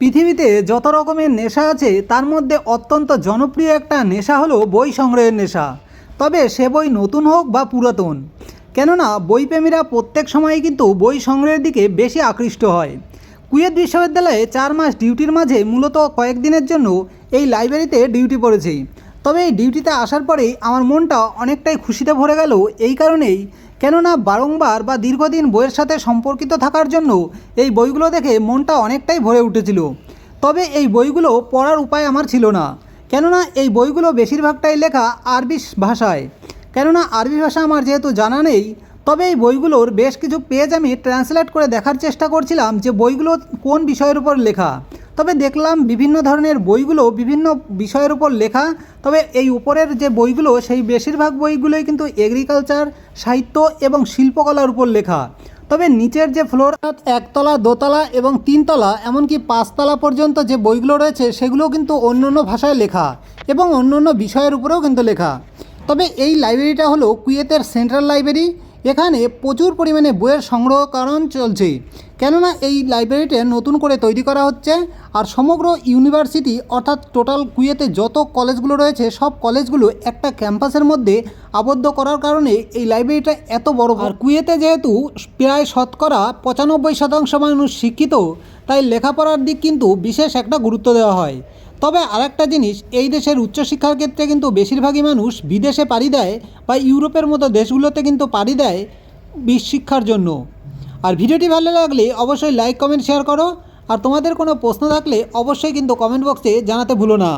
পৃথিবীতে যত রকমের নেশা আছে, তার মধ্যে অত্যন্ত জনপ্রিয় একটা নেশা হলো বই সংগ্রহের নেশা। তবে সে বই নতুন হোক বা পুরাতন, কেননা বইপ্রেমীরা প্রত্যেক সময়ে কিন্তু বই সংগ্রহের দিকে বেশি আকৃষ্ট হয়। কুয়েত বিশ্ববিদ্যালয়ে চার মাস ডিউটির মাঝে মূলত কয়েকদিনের জন্য এই লাইব্রেরিতে ডিউটি পড়েছি। তবে এই ডিউটিতে আসার পরেই আমার মনটা অনেকটাই খুশিতে ভরে গেল, এই কারণেই কেননা বারংবার বা দীর্ঘদিন বইয়ের সাথে সম্পর্কিত থাকার জন্য এই বইগুলো দেখে মনটা অনেকটাই ভরে উঠেছিল। তবে এই বইগুলো পড়ার উপায় আমার ছিল না। কেননা এই বইগুলো বেশিরভাগটাই লেখা আরবি ভাষায়। কেননা আরবি ভাষা আমার যেহেতু জানা নেই, তবে এই বইগুলোর বেশ কিছু পেজ আমি ট্রান্সলেট করে দেখার চেষ্টা করছিলাম যে বইগুলো কোন বিষয়ের উপর লেখা। তবে দেখলাম বিভিন্ন ধরনের বইগুলো বিভিন্ন বিষয়ের উপর লেখা। তবে এই উপরের যে বইগুলো, সেই বেশিরভাগ বইগুলোই কিন্তু এগ্রিকালচার সাহিত্য এবং শিল্পকলার উপর লেখা। তবে নিচের যে ফ্লোর একতলা, দোতলা এবং তিনতলা, এমনকি পাঁচতলা পর্যন্ত যে বইগুলো রয়েছে সেগুলো কিন্তু অন্য অন্য ভাষায় লেখা এবং অন্য অন্য বিষয়ের উপরেও কিন্তু লেখা। তবে এই লাইব্রেরিটা হলো কুয়েতের সেন্ট্রাল লাইব্রেরি এখানে প্রচুর পরিমাণে বইয়ের সংগ্রহ কারণ চলছে। কেননা এই লাইব্রেরিটা নতুন করে তৈরি করা হচ্ছে আর সমগ্র ইউনিভার্সিটি অর্থাৎ টোটাল কুয়েতে যত কলেজগুলো রয়েছে, সব কলেজগুলো একটা ক্যাম্পাসের মধ্যে আবদ্ধ করার কারণে এই লাইব্রেরিটা এত বড় আর কুয়েতে যেহেতু প্রায় শতকরা পঁচানব্বই শতাংশ মানুষ শিক্ষিত, তাই লেখাপড়ার দিক কিন্তু বিশেষ একটা গুরুত্ব দেওয়া হয়। তবে আরেকটা জিনিস, এই দেশের উচ্চশিক্ষার ক্ষেত্রে কিন্তু বেশিরভাগই মানুষ বিদেশে পাড়ি দেয় বা ইউরোপের মতো দেশগুলোতে কিন্তু পাড়ি দেয় শিক্ষার জন্য। আর ভিডিওটি ভালো লাগলে অবশ্যই লাইক, কমেন্ট, শেয়ার করো। আর তোমাদের কোনো প্রশ্ন থাকলে অবশ্যই কিন্তু কমেন্ট বক্সে জানাতে ভুলো না।